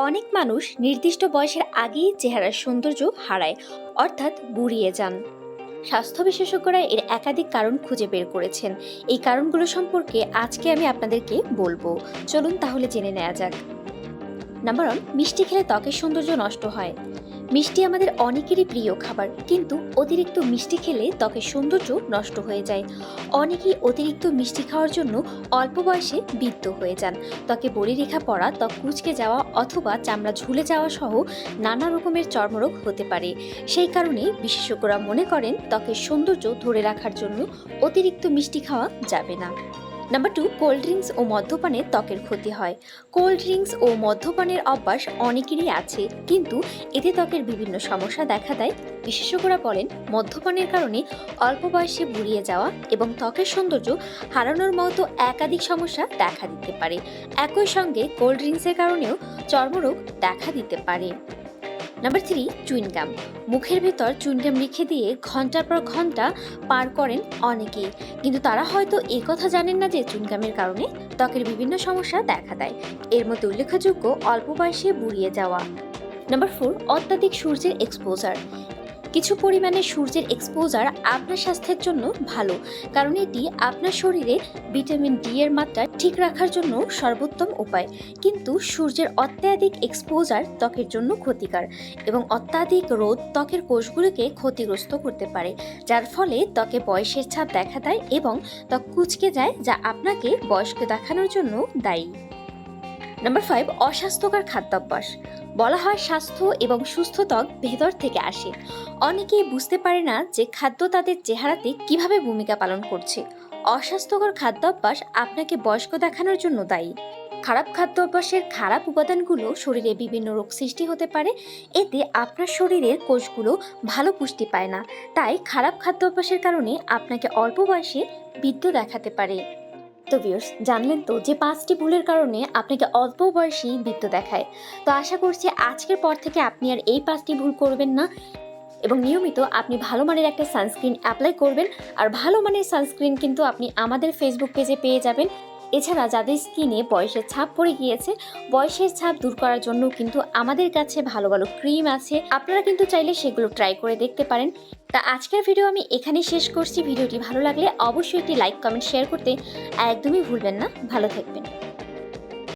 অনেক মানুষ নির্দিষ্ট বয়সের আগেই চেহারার সৌন্দর্য হারায়, অর্থাৎ বুড়িয়ে যান। স্বাস্থ্য বিশেষজ্ঞরা এর একাধিক কারণ খুঁজে বের করেছেন। এই কারণগুলো সম্পর্কে আজকে আমি আপনাদেরকে বলব। চলুন তাহলে জেনে নেওয়া যাক। নাম্বার ওয়ান মিষ্টি খেলে ত্বকের সৌন্দর্য নষ্ট হয়। মিষ্টি আমাদের অনেকেরই প্রিয় খাবার, কিন্তু অতিরিক্ত মিষ্টি খেলে ত্বকের সৌন্দর্য নষ্ট হয়ে যায়। অনেকেই অতিরিক্ত মিষ্টি খাওয়ার জন্য অল্প বয়সে বৃদ্ধ হয়ে যান। ত্বকে বলিরেখা পড়া, ত্বক কুচকে যাওয়া অথবা চামড়া ঝুলে যাওয়া সহ নানা রকমের চর্মরোগ হতে পারে। সেই কারণে বিশেষজ্ঞরা মনে করেন ত্বকের সৌন্দর্য ধরে রাখার জন্য অতিরিক্ত মিষ্টি খাওয়া যাবে না। নাম্বার টু কোল্ড ড্রিঙ্কস ও মদ্যপানে ত্বকের ক্ষতি হয়। কোল্ড ড্রিঙ্কস ও মদ্যপানের অভ্যাস অনেকেরই আছে, কিন্তু এতে ত্বকের বিভিন্ন সমস্যা দেখা দেয়। বিশেষজ্ঞরা বলেন, মদ্যপানের কারণে অল্প বয়সে বুড়িয়ে যাওয়া এবং ত্বকের সৌন্দর্য হারানোর মতো একাধিক সমস্যা দেখা দিতে পারে। একই সঙ্গে কোল্ড ড্রিঙ্কসের কারণেও চর্মরোগ দেখা দিতে পারে। নাম্বার থ্রি চুইনগাম মুখের ভেতর চুইনগাম রেখে দিয়ে ঘণ্টার পর ঘণ্টা পার করেন অনেকেই। কিন্তু তারা হয়তো এই কথা জানেন না যে চুইনগামের কারণে ত্বকের বিভিন্ন সমস্যা দেখা দেয়। এর মধ্যে উল্লেখযোগ্য অল্প বয়সে বুড়িয়ে যাওয়া। নাম্বার ফোর অত্যাধিক সূর্যের এক্সপোজার কিছু পরিমাণে সূর্যের এক্সপোজার আপনার স্বাস্থ্যের জন্য ভালো, কারণ এটি আপনার শরীরে ভিটামিন ডি এর মাত্রা ঠিক রাখার জন্য সর্বোত্তম উপায়। কিন্তু সূর্যের অত্যাধিক এক্সপোজার ত্বকের জন্য ক্ষতিকর এবং অত্যাধিক রোদ ত্বকের কোষগুলোকে ক্ষতিগ্রস্ত করতে পারে, যার ফলে ত্বকে বয়সের ছাপ দেখা দেয় এবং ত্বক কুচকে যায়, যা আপনাকে বয়স্ক দেখানোর জন্য দায়ী। নাম্বার ফাইভ অস্বাস্থ্যকর খাদ্যাভ্যাস। বলা হয় স্বাস্থ্য এবং সুস্থ ত্বক ভেতর থেকে আসে। অনেকেই বুঝতে পারে না যে খাদ্য তাদের চেহারাতে কীভাবে ভূমিকা পালন করছে। অস্বাস্থ্যকর খাদ্যাভ্যাস আপনাকে বয়স্ক দেখানোর জন্য দায়ী। খারাপ খাদ্য অভ্যাসের খারাপ উপাদানগুলো শরীরে বিভিন্ন রোগ সৃষ্টি হতে পারে। এতে আপনার শরীরের কোষগুলো ভালো পুষ্টি পায় না। তাই খারাপ খাদ্য অভ্যাসের কারণে আপনাকে অল্প বয়সে বৃদ্ধ দেখাতে পারে। তো ভিউর্স জানলেন তো যে পাঁচটি ভুলের কারণে আপনাকে অল্প বয়সেই বৃত্ত দেখায়। তো আশা করছি আজকের পর থেকে আপনি আর এই পাঁচটি ভুল করবেন না এবং নিয়মিত আপনি ভালো মানের একটা সানস্ক্রিন অ্যাপ্লাই করবেন আর ভালো মানের সানস্ক্রিন কিন্তু আপনি আমাদের ফেসবুক পেজে পেয়ে যাবেন। এছাড়া যাদের স্কিনে বয়সের ছাপ পড়ে গিয়েছে, বয়সের ছাপ দূর করার জন্য কিন্তু আমাদের কাছে ভালো ভালো ক্রিম আছে। আপনারা কিন্তু চাইলে সেগুলো ট্রাই করে দেখতে পারেন। তা আজকের ভিডিও আমি এখানেই শেষ করছি। ভিডিওটি ভালো লাগলে অবশ্যই একটি লাইক কমেন্ট শেয়ার করতে একদমই ভুলবেন না। ভালো থাকবেন।